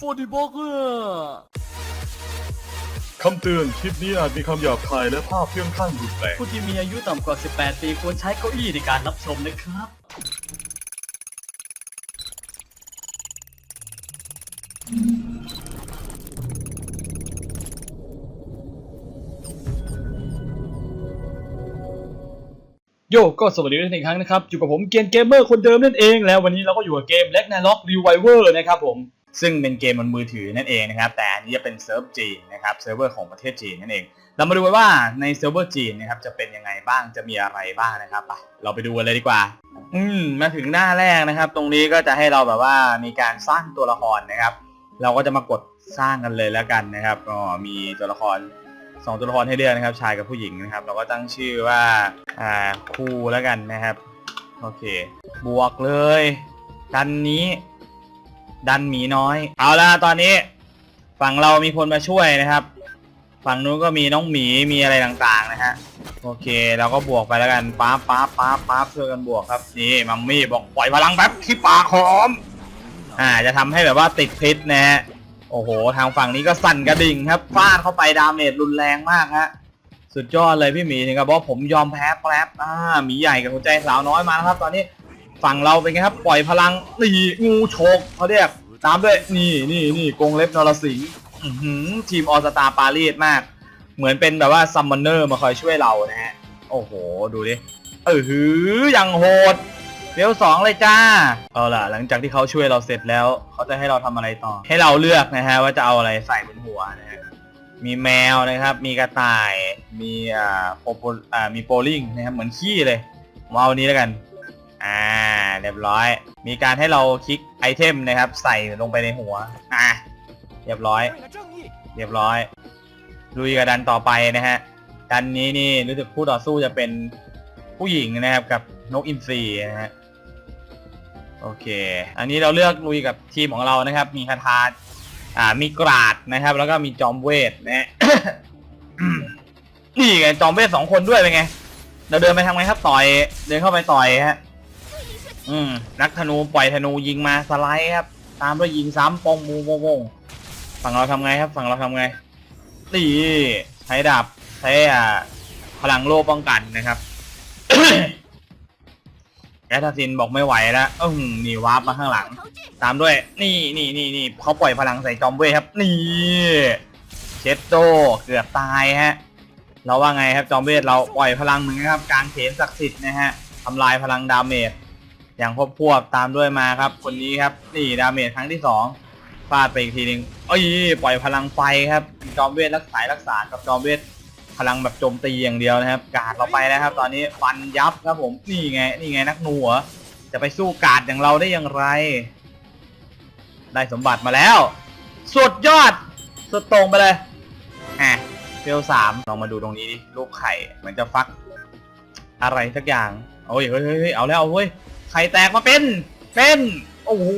ฟอร์ดิบอกเกอร์คำเตือน คลิปนี้อาจมีคำหยาบคายและภาพเพื่องข้างรุนแรงผู้ที่มีอายุต่ำกว่า 18 ปีควรใช้เก้าอี้ในการรับชมนะครับ โยก็สวัสดีทุกท่านอีกครั้งนะครับ อยู่กับผมเกมเกมเมอร์คนเดิมนั่นเอง แล้ววันนี้เราก็อยู่กับเกม l e g n a r o k Reviver นะครับผม ซึ่งเป็นเกมบนมือถือนั่นเองนะครับ แต่อันนี้จะเป็นเซิร์ฟจีนนะครับเซิร์ฟเวอร์ของประเทศจีนนั่นเอง เรามาดูกันว่าในเซิร์ฟเวอร์จีนนะครับจะเป็นยังไงบ้างจะมีอะไรบ้างนะครับไปเราไปดูกันเลยดีกว่า อืมมาถึงหน้าแรกนะครับ ตรงนี้ก็จะให้เราแบบว่ามีการสร้างตัวละครนะครับ เราก็จะมากดสร้างกันเลยแล้วกันนะครับก็มีตัวละครสองตัวละครให้เลือกนะครับ ชายกับผู้หญิงนะครับ เราก็ตั้งชื่อว่าอ่าคู่แล้วกันนะครับโอเค บวกเลยดันนี้ ดันหมีน้อย เอาละตอนนี้ ฝั่งเรามีคนมาช่วยนะครับ ฝั่งนู้นก็มีน้องหมีมีอะไรต่างๆนะฮะโอเคเราก็บวกไปแล้วกันป๊าป๊าป๊าป๊าช่วยกันบวกครับนี่มัมมี่บอกปล่อยพลังแป๊บขี้ปากหอมอ่าจะทำให้แบบว่าติดพิษนะฮะโอ้โห ทางฝั่งนี้ก็สั่นกระดิ่งครับฟาดเข้าไปดาเมจรุนแรงมากฮะสุดยอดเลยพี่หมีถึงกับบอกผมยอมแพ้แป๊บอ่าหมีใหญ่กับหัวใจสาวน้อยมาแล้วครับ ตอนนี้ ฝั่งเราเป็นไงครับ ปล่อยพลังนี่งูโฉกเขาเรียกตามด้วยนี่นี่นี่กงเล็บนรสิงห์ทีมออสตาปารีสมาก เหมือนเป็นแบบว่าซัมมอนเนอร์มาคอยช่วยเรานะฮะ โอ้โห ดูดิเออหืออย่างโหดเลี้ยวสองเลยจ้า เอาล่ะ หลังจากที่เขาช่วยเราเสร็จแล้ว เขาจะให้เราทำอะไรต่อ ให้เราเลือกนะฮะว่าจะเอาอะไรใส่บนหัวนะฮะมีแมวนะครับ มีกระต่าย มีอ่าโปโปอ่ามีโปลิงนะครับเหมือนขี้เลยผมเอาอันนี้แล้วกัน อ่า เรียบร้อย มีการให้เราคลิกไอเทมนะครับ ใส่ลงไปในหัว อ่า เรียบร้อย เรียบร้อย ลุยกับดันต่อไปนะฮะ ดันนี้นี่รู้สึกคู่ต่อสู้จะเป็นผู้หญิงนะครับกับนกอินทรีนะฮะ โอเค อันนี้เราเลือกลุยกับทีมของเรานะครับ มีคาถาอ่า มีกราดนะครับ แล้วก็มีจอมเวทนะฮะ นี่ไงจอมเวทสองคนด้วยเป็นไง เราเดินไปทำไงครับต่อย เดินเข้าไปต่อยฮะ อืมนักธนูปล่อยธนูยิงมาสไลด์ครับ ตามด้วยยิงซ้ำปองมูโมงโมฝั่งเราทำไงครับ ฝั่งเราทำไงนี่ใช้ดาบใช้อ่าพลังโล่ป้องกันนะครับแอตทาซินบอกไม่ไหวแล้วอืมนี่วาร์ปมาข้างหลัง ตามด้วย นี่นี่นี่นี่เขาปล่อยพลังใส่จอมเวทครับ นี่เชดโดเกือบตายฮะ เราว่าไงครับจอมเวทเราปล่อยพลังเหมือนกันครับ กลารเขนศักดิ์สิทธิ์นะฮะทำลายพลังดาเมจ อย่างพบพวบตามด้วยมาครับ คนนี้ครับนี่ดาเมจครั้งที่สองฟาดไปอีกทีหนึ่งเอ้ยปล่อยพลังไฟครับ จอมเวทรักษารักษากับจอมเวทพลังแบบโจมตีอย่างเดียวนะครับ กาดเราไปนะครับ ตอนนี้ฟันยับครับผมนี่ไงนี่ไงนักหนัวจะไปสู้กาดอย่างเราได้อย่างไร ได้สมบัติมาแล้ว สุดยอด สุดตรงไปเลยอะเฟลสามลองมาดูตรงนี้ดิลูกไข่เหมือนจะฟัก อะไรสักอย่างโอ้ยเฮ้ยเฮ้ยเฮ้ยเอาแล้วเอาเว้ย ไข่แตกมาเป็น เป็น โอ้โห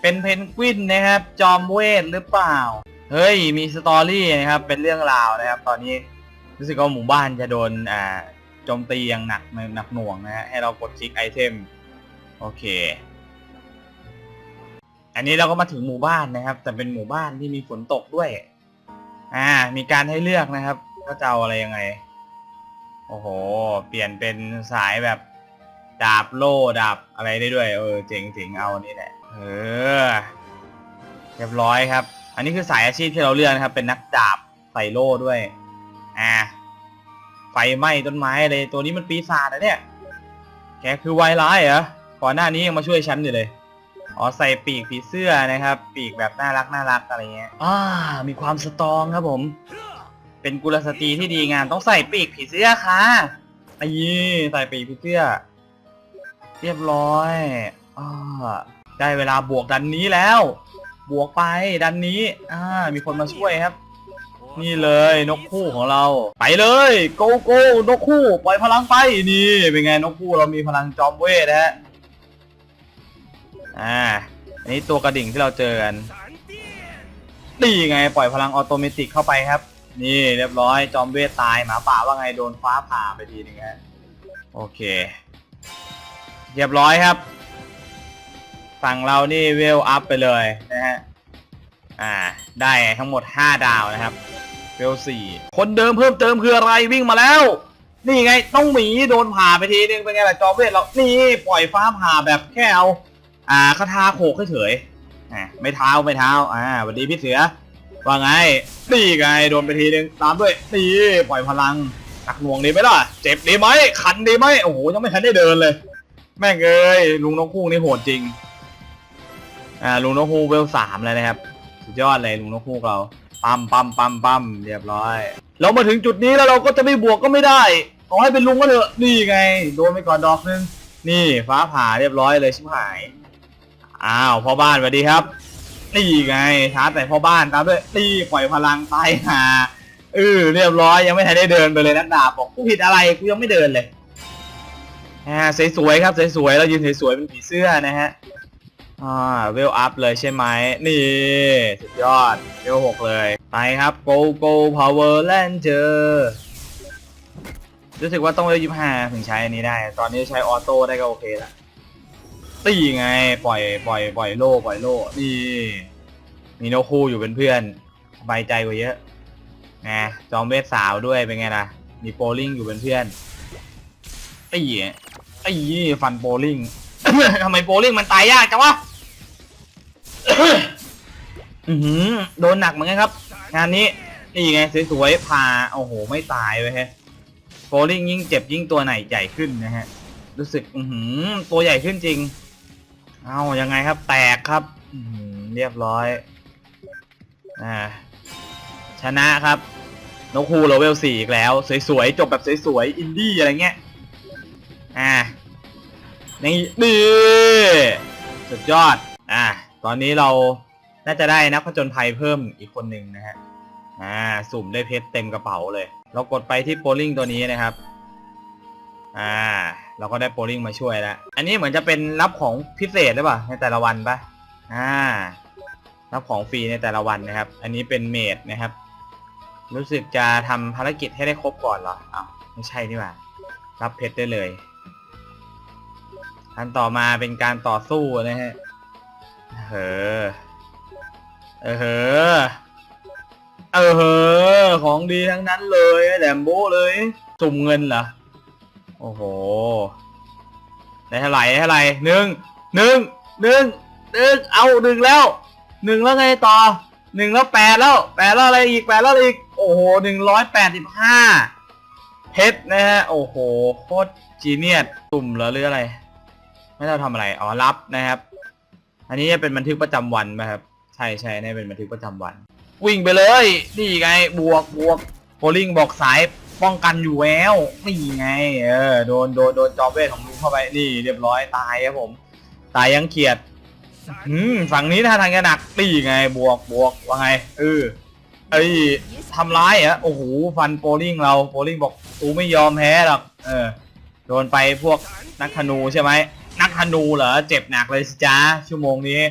เป็นเพนกวินนะครับ จอมเวทหรือเปล่า เฮ้ย มีสตอรี่นะครับ เป็นเรื่องราวนะครับ ตอนนี้รู้สึกว่าหมู่บ้านจะโดนอ่าโจมตีอย่างหนักหนักหน่วงนะฮะ ให้เรากดคลิกไอเทม โอเค อันนี้เราก็มาถึงหมู่บ้านนะครับ แต่เป็นหมู่บ้านที่มีฝนตกด้วย อ่า มีการให้เลือกนะครับว่าจะเอาอะไรยังไง โอ้โห เปลี่ยนเป็นสายแบบ ดาบโล่ดาบอะไรได้ด้วย เออเจ๋งเจ๋งเอาอันนี้แหละ เออ เรียบร้อยครับ อันนี้คือสายอาชีพที่เราเลือกนะครับ เป็นนักดาบใส่โล่ด้วย อ่า ไฟไหม้ต้นไม้เลยตัวนี้มันปีศาจนะเนี่ย แกคือวายร้ายเหรอ ก่อนหน้านี้ยังมาช่วยฉันอยู่เลย อ๋อใส่ปีกผีเสื้อนะครับ ปีกแบบน่ารักน่ารักอะไรเงี้ย อ่า มีความสตรองครับผม เป็นกุลสตรีที่ดีงามต้องใส่ปีกผีเสื้อค่ะไอ้ใส่ปีกผีเสื้อ เรียบร้อยอ่าได้เวลาบวกดันนี้แล้ว บวกไปดันนี้อ่ามีคนมาช่วยครับ นี่เลยนกคู่ของเรา ไปเลยโกโก้นกคู่ปล่อยพลังไปนี่เป็นไงนกคู่เรามีพลังจอมเวทฮะอ่าอันนี้ตัวกระดิ่งที่เราเจอกันนี่ไงปล่อยพลังออโตเมติกเข้าไปครับ นี่เรียบร้อยจอมเวทตายหมาป่าว่าไงโดนฟ้าผ่าไปทีนึงฮะโอเค เรียบร้อยครับ ฝั่งเรานี่เวลอัพไปเลยนะฮะ อ่า ได้ทั้งหมด 5 ดาวนะครับ เวลสี่คนเดิมเพิ่มเติมคืออะไรวิ่งมาแล้ว นี่ไงต้องหมีโดนผ่าไปทีนึงเป็นไงล่ะจอมเวทเรา นี่ปล่อยฟ้าผ่าแบบแค่เอา อ่าคาถาโขกเฉยอ่าไม่เท้าไม่เท้า อ่าสวัสดีพี่เสือ ว่าไง นี่ไงโดนไปทีนึงตามด้วย นี่ปล่อยพลังหนักหน่วงดีไหมล่ะ เจ็บดีไหมคันดีไหม โอ้โหยังไม่ทันได้เดินเลย แม่งเอ้ยลุงนกคู่นี่โหดจริง อ่าลุงนกฮูกเวลสามเลยนะครับ สุดยอดเลยลุงนกฮูกเราปั๊มปั๊มปั๊มปั๊มเรียบร้อย เรามาถึงจุดนี้แล้วเราก็จะไม่บวกก็ไม่ได้ขอให้เป็นลุงก็เถอะนี่ไงโดนไปก่อนดอกนึงนี่ฟ้าผ่าเรียบร้อยเลยชิบหายอ้าวพ่อบ้านสวัสดีครับนี่ไงชาร์จใส่พ่อบ้านตามด้วยนี่ปล่อยพลังตายหาเออเรียบร้อยยังไม่ทันได้เดินไปเลยนักดาบบอกกูผิดอะไรกูยังไม่เดินเลย อ่าสวยๆครับสวยๆเรายืนสวยๆเป็นผีเสื้อนะฮะอ่าเวลอัพเลยใช่ไหมนี่สุดยอดเวลหกเลยไปครับ go go power ranger รู้สึกว่าต้องเวลยี่ห้าถึงใช้อันนี้ได้ ตอนนี้ใช้ออโต้ได้ก็โอเคละตีไงปล่อยปล่อยปล่อยโล่ปล่อยโล่นี่มีโนคูอยู่เป็นเพื่อนสบายใจกว่าเยอะนะจอมเวทสาวด้วยเป็นไงล่ะมีโปลิงอยู่เป็นเพื่อนตี ไอ้ยี่ฟันโปลิงทำไมโปลิงมันตายยากจังวะ อือหือโดนหนักเหมือนกันครับ งานนี้ นี่ไงสวยๆพาโอ้โห ไม่ตายเลยฮะโปลิงยิ่งเจ็บยิ่งตัวไหนใหญ่ขึ้นนะฮะ รู้สึก อือหือ ตัวใหญ่ขึ้นจริง เอายังไงครับ แตกครับ อืเรียบร้อย อ่า ชนะครับนกฮูโลเวลสี่อีกแล้ว สวยๆ จบแบบสวยๆ อินดี้อะไรเงี้ย อ่า นี่นี่สุดยอด อ่า ตอนนี้เราน่าจะได้นักผจญภัยเพิ่มอีกคนหนึ่งนะฮะ อ่า สุ่มได้เพชรเต็มกระเป๋าเลย เรากดไปที่โปลิงตัวนี้นะครับ อ่า เราก็ได้โปลิงมาช่วยแล้ว อันนี้เหมือนจะเป็นรับของพิเศษหรือเปล่าในแต่ละวันปะอ่า รับของฟรีในแต่ละวันนะครับ อันนี้เป็นเมดนะครับ รู้สึกจะทำภารกิจให้ได้ครบก่อนเหรออ้าวไม่ใช่นี่หว่า รับเพชรได้เลย อันต่อมาเป็นการต่อสู้นะฮะเออเออเออของดีทั้งนั้นเลยแหลมโบ้เลยสุ่มเงินเหรอ โอ้โห ได้เท่าไหร่ได้เท่าไหร่หนึ่งหนึ่งหนึ่งหนึ่งเอาหนึ่งแล้วหนึ่งแล้วไงต่อหนึ่งแล้วแปดแล้วแปดแล้วอะไรอีกแปดแล้วอีก โอ้โหหนึ่งร้อยแปดสิบห้าเพชรนะฮะ โอ้โห โคตรจีเนียสสุ่มเหรอหรืออะไร ไม่ได้ทำอะไรอ๋อรับนะครับ อันนี้จะเป็นบันทึกประจำวันไหมครับ ใช่ใช่นี่เป็นบันทึกประจำวัน วิ่งไปเลย นี่ไงบวกบวกโพลิงบอกสายป้องกันอยู่แล้วนี่ไง เออโดนโดนโดนจอมเวทของลุงเข้าไปนี่เรียบร้อยตายครับผม ตายยังเขียดอืมฝั่งนี้ท่าทางจะหนักนี่ไงบวกบวกว่าไงเออไอ้ยทำร้ายอะโอ้โหฟันโปลิงเราโปลิงบอกกูไม่ยอมแพ้หรอกเออโดนไปพวกนักธนูใช่ไหม นักธนูเหรอ เจ็บหนักเลยสิจ้าชั่วโมงนี้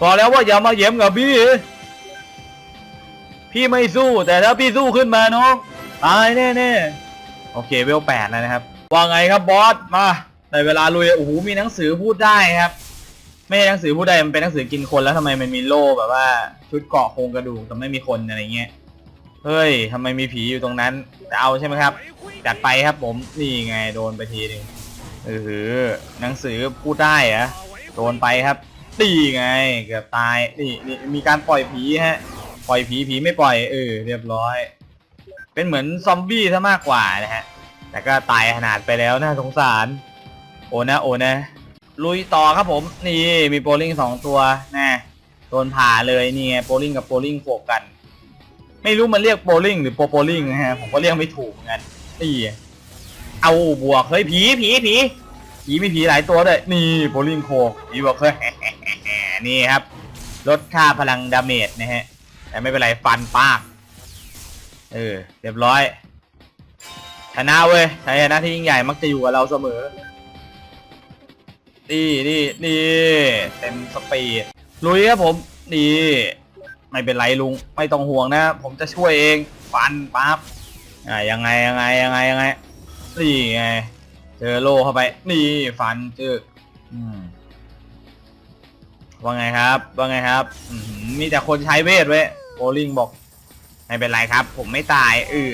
บอกแล้วว่าอย่ามาเยี่ยมกับพี่ พี่ไม่สู้แต่ถ้าพี่สู้ขึ้นมาน้องตายแน่ๆโอเคเวลแปดแล้วนะครับ ว่าไงครับบอสมาในเวลาลุยโอ้โหมีหนังสือพูดได้ครับ ไม่ใช่หนังสือพูดได้มันเป็นหนังสือกินคนแล้วทำไมมันมีโล่แบบว่า ชุดเกาะโครงกระดูกแต่ไม่มีคนอะไรเงี้ยเฮ้ยทำไมมีผีอยู่ตรงนั้นจะเอาใช่ไหมครับ จัดไปครับผมนี่ไงโดนไปทีนึง เออหนังสือพูดได้อะโดนไปครับ ตีไง เกือบตายนี่นี่มีการปล่อยผีฮะ ปล่อยผีผีไม่ปล่อยเออเรียบร้อย เป็นเหมือนซอมบี้ซะมากกว่านะฮะ แต่ก็ตายขนาดไปแล้วน่าสงสาร โอนะโอนะ ลุยต่อครับผม นี่มีโปลิงสองตัวนะโดนผ่าเลยนี่ไงโปลิงกับโปลิงโขกกัน ไม่รู้มันเรียกโปลิงหรือโปโปลิงนะฮะผมก็เรียกไม่ถูกเหมือนกันนี่ เอาบวกเฮ้ยผีผีผีผีมีผีหลายตัวด้วยนี่โปลิงโคผีบอกเฮ้ยนี่ครับ ลดค่าพลังดาเมจนะฮะ แต่ไม่เป็นไรฟันปากเออเรียบร้อยชนะเว้ยชัยชนะที่ยิ่งใหญ่มักจะอยู่กับเราเสมอนี่นี่นี่เต็มสปีดลุยครับผมนี่ไม่เป็นไรลุงไม่ต้องห่วงนะ ผมจะช่วยเองฟันปั๊บอ่ายังไงยังไงยังไงยังไง นี่ไง เจอโลเข้าไป นี่ฟันจึกอืมว่าไงครับ ว่าไงครับ อื้อหือมีแต่คนใช้เวทเว้ยโบลิงบอก ไม่เป็นไรครับ ผมไม่ตายเออ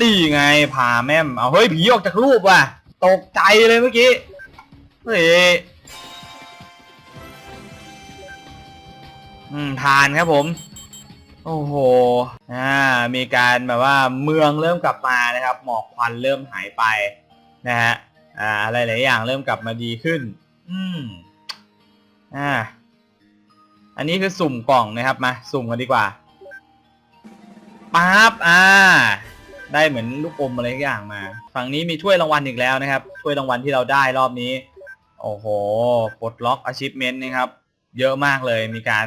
ตีไงพาแม่มเอาเฮ้ยผีออกจากรูปว่ะ ตกใจเลยเมื่อกี้ เฮ้ย อืมทานครับผม โอ้โห อ่า มีการแบบว่าเมืองเริ่มกลับมานะครับ หมอกควันเริ่มหายไปนะฮะ อ่า อะไรหลายอย่างเริ่มกลับมาดีขึ้น อืม อ่า อันนี้คือสุ่มกล่องนะครับ มา สุ่มกันดีกว่าปั๊บ อ่า ได้เหมือนลูกอมอะไรสักอย่างมา ฝั่งนี้มีถ้วยรางวัลอีกแล้วนะครับ ถ้วยรางวัลที่เราได้รอบนี้ โอ้โห ปลดล็อก achievement นะครับ เยอะมากเลย มีการ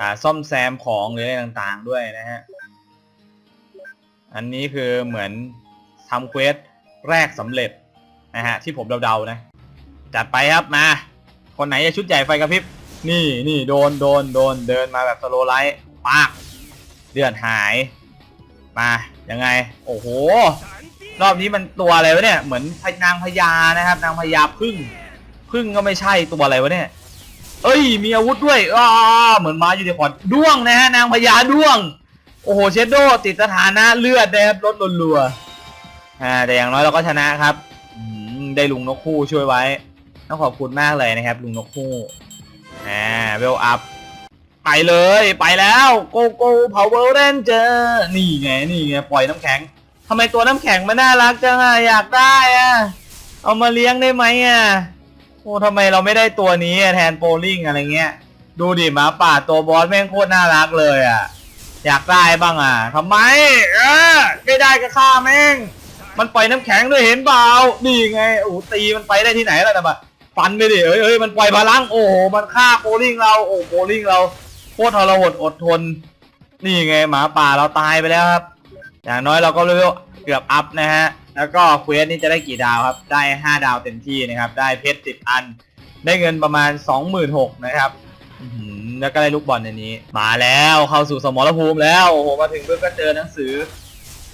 อ่าซ่อมแซมของหรืออะไรต่างๆด้วยนะฮะ อันนี้คือเหมือนทำเควสแรกสำเร็จนะฮะที่ผมเดาๆนะ จัดไปครับมา คนไหนจะชุดใหญ่ไฟกระพริบ นี่นี่โดนโดนโดนเดินมาแบบสโลไลท์ปากเลือดหาย มายังไง โอ้โห รอบนี้มันตัวอะไรวะเนี่ย เหมือนนางพญานะครับ นางพญาพึ่ง พึ่งก็ไม่ใช่ตัวอะไรวะเนี่ย เอ้ย มีอาวุธด้วยอ้าเหมือนม้าอยู่ในขอดด้วงนะฮะนางพญาด้วง โอ้โหเชดโดติดสถานะเลือดนะครับลดรัวๆอ่าแต่อย่างน้อยเราก็ชนะครับได้ลุงนกคู่ช่วยไว้ ต้องขอบคุณมากเลยนะครับ ลุงนกคู่อ่าเวลอัพไปเลยไปแล้วโกโก้พาวเวอร์เรนเจอร์นี่ไงนี่ไงปล่อยน้ำแข็งทำไมตัวน้ำแข็งมันน่ารักจังอะอยากได้อะเอามาเลี้ยงได้ไหมอะ อ้ทำไมเราไม่ได้ตัวนี้อะแทนโปลิงอะไรเงี้ย ดูดิหมาป่าตัวบอสแม่งโคตรน่ารักเลยอะอยากได้บ้างอะทำไม เออไม่ได้ก็ฆ่าแม่ง มันปล่อยน้ำแข็งด้วยเห็นเปล่านี่ไงโอ้ตีมันไปได้ที่ไหนล่ะนะบะฟันไปดิเอ้ยเอ้ยมันปล่อยพลังโอ้โหมันฆ่าโปลิงเราโอ้โปลิงเราโคตรทรหดอดทน นี่ไงหมาป่าเราตายไปแล้วครับ อย่างน้อยเราก็เลเวลเกือบอัพนะฮะ แล้วก็เควสนี่จะได้กี่ดาวครับ ได้ 5 ดาวเต็มที่นะครับ ได้เพชร 10 อัน ได้เงินประมาณ 26,000นะครับอื้อหือแล้วก็ได้ลูกบอลในนี้ มาแล้วเข้าสู่สมรภูมิแล้ว โอ้โห มาถึงเพื่อก็เจอหนังสือ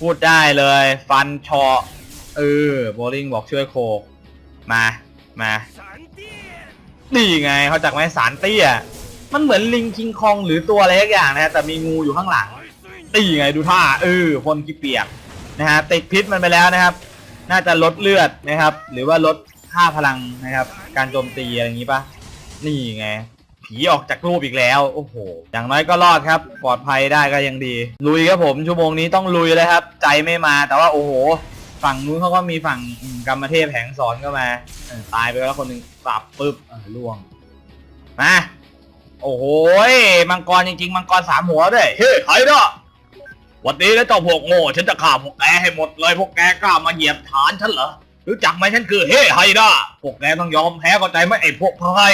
พูดได้เลย ฟันชอเออโบลิ่งบอกช่วยโคกมา มานี่ไงเขาจากไม้สารเตี้ย มันเหมือนลิงคิงคองหรือตัวอะไรสักอย่างนะฮะแต่มีงูอยู่ข้างหลังตีไงดูท่าเออพ่นกีเปียก นะฮะติดพิษมันไปแล้วนะครับ น่าจะลดเลือดนะครับ หรือว่าลดค่าพลังนะครับ การโจมตีอะไรอย่างนี้ปะนี่ไง ผีออกจากรูปอีกแล้ว โอ้โห อย่างน้อยก็รอดครับ ปลอดภัยได้ก็ยังดี ลุยครับผม ชั่วโมงนี้ต้องลุยเลยครับ ใจไม่มา แต่ว่าโอ้โห ฝั่งนู้นเขาก็มีฝั่งกรรมเทพแผงสอนก็มา ตายไปแล้วคนหนึ่งปรับปุ๊บล่วง มา โอ้โห มังกรจริงๆ มังกรสามหัวด้วย เฮ้ยใครเนาะ วันนี้แล้วเจ้าพวกโง่ฉันจะฆ่าพวกแกให้หมดเลยพวกแกกล้ามาเหยียบฐานฉันเหรอรู้จักไหมฉันคือเฮ้ไฮด้าพวกแกต้องยอมแพ้เข้าใจไหมไอ้พวกไพ่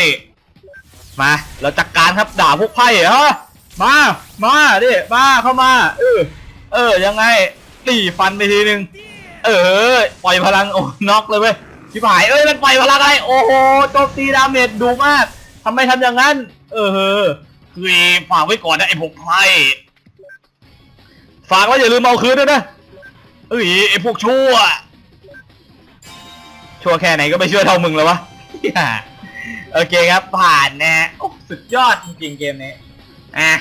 มาเราจัดการครับด่าพวกไพ่เหรอมามาดิมาเข้ามาเออเออยังไงตีฟันไปทีนึงเออปล่อยพลังโอ้น็อกเลยเว้ยชิบหายเอ้ยมันปล่อยพลังอะไรโอ้โหโจมตีดาเมจดูมากทำไมทำอย่างนั้น เออคือฝากไว้ก่อนนะไอ้พวกไพ่ ฝากไว้อย่าลืมเอาคืนด้วยนะเอ้ยไอ้พวกชั่ว ชั่วแค่ไหนก็ไม่ชั่วเท่ามึงแล้ววะโอเคครับผ่านนะฮะโอ้สุดยอดจริงๆเกมนี้อะ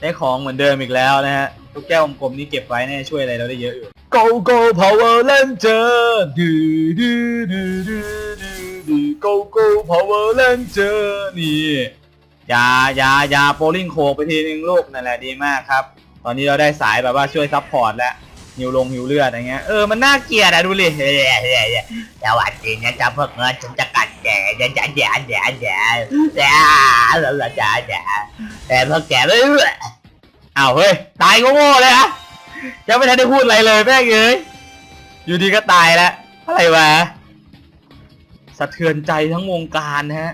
ได้ของเหมือนเดิมอีกแล้วนะฮะลูกแก้วกลมนี่เก็บไว้เนี่ยช่วยอะไรเราได้เยอะอยู่ Go Go Power Ranger ดูดูดูดูดูดู Go Go Power Ranger นี่ อย่าอย่าอย่าโปลิงโคไปทีนึงลูกนั่นแหละดีมากครับ ตอนนี้เราได้สายแบบว่าช่วยซัพพอร์ตแล้วหิวลงหิวเลือดอะไรเงี้ยเออมันน่าเกลียดอะดูดิเฮ้ยเฮ้ยเฮ้ยสวัสดีนะจ๊ะพวกเงินฉันจะกัดแกจะจะจะจะจะจะแล้วจะจะจะแต่พวกแกไม่เอ้าวเฮ้ยตายก็โง่เลยอะยังไม่ทันได้พูดอะไรเลยแม่งเอ้ยอยู่ดีก็ตายแล้วอะไรวะสะเทือนใจทั้งวงการนะฮะ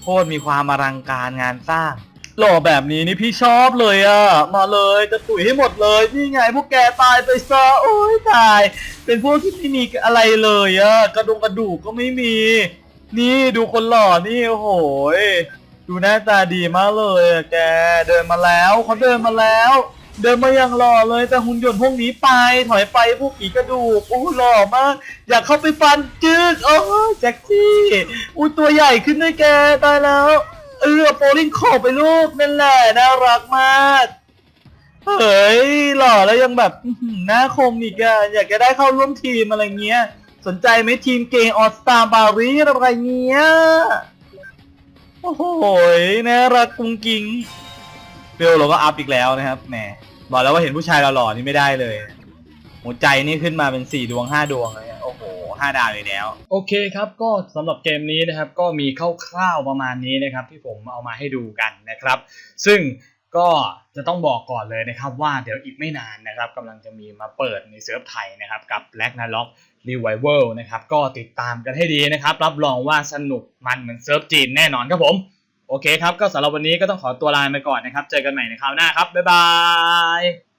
โคตรมีความอลังการงานสร้าง หล่อแบบนี้นี่พี่ชอบเลยอะมาเลยจะตุ๋ยให้หมดเลย นี่ไงพวกแกตายไปซะโอ้ยตาย เป็นพวกที่ไม่มีอะไรเลยอะกระดงกระดูกก็ไม่มี นี่ดูคนหล่อนี่โอ้โหยดูหน้าตาดีมากเลยอะแกเดินมาแล้วเขาเดินมาแล้ว เดินมาอย่างหล่อเลยแต่หุ่นยนต์พวกนี้ไปถอยไปพวกผีกระดูกโอ้หล่อมาก อยากเข้าไปฟันจึกโอ้แจ็คกี้อุ้ยตัวใหญ่ขึ้นด้วยแกตายแล้ว เออโปลิงขอบไปลูกนั่นแหละน่ารักมากเฮ้ยหล่อแล้วยังแบบหน้าคมอีกอะอยากจะได้เข้าร่วมทีมอะไรเงี้ย สนใจไหมทีมเกย์ออสตาบารีอะไรเงี้ย โอ้โหน่ารักกุ้งกิ้งเบลเราก็อัพอีกแล้วนะครับแหมบอกแล้วว่าเห็นผู้ชายหล่อๆนี่ไม่ได้เลย หัวใจนี่ขึ้นมาเป็นสี่ดวงห้าดวงเลย ห้าดาวเลยแล้ว โอเคครับก็สำหรับเกมนี้นะครับก็มีคร่าวๆประมาณนี้นะครับที่ผมเอามาให้ดูกันนะครับ ซึ่งก็จะต้องบอกก่อนเลยนะครับว่าเดี๋ยวอีกไม่นานนะครับกำลังจะมีมาเปิดในเซิร์ฟไทยนะครับกับ Black n a l o c Revival นะครับก็ติดตามกันให้ดีนะครับ รับรองว่าสนุกมันเหมือนเซิร์ฟจีนแน่นอนครับผม โอเคครับ ก็สำหรับวันนี้ก็ต้องขอตัวลาไปก่อนนะครับ เจอกันใหม่ในคราวหน้าครับ บ๊ายบาย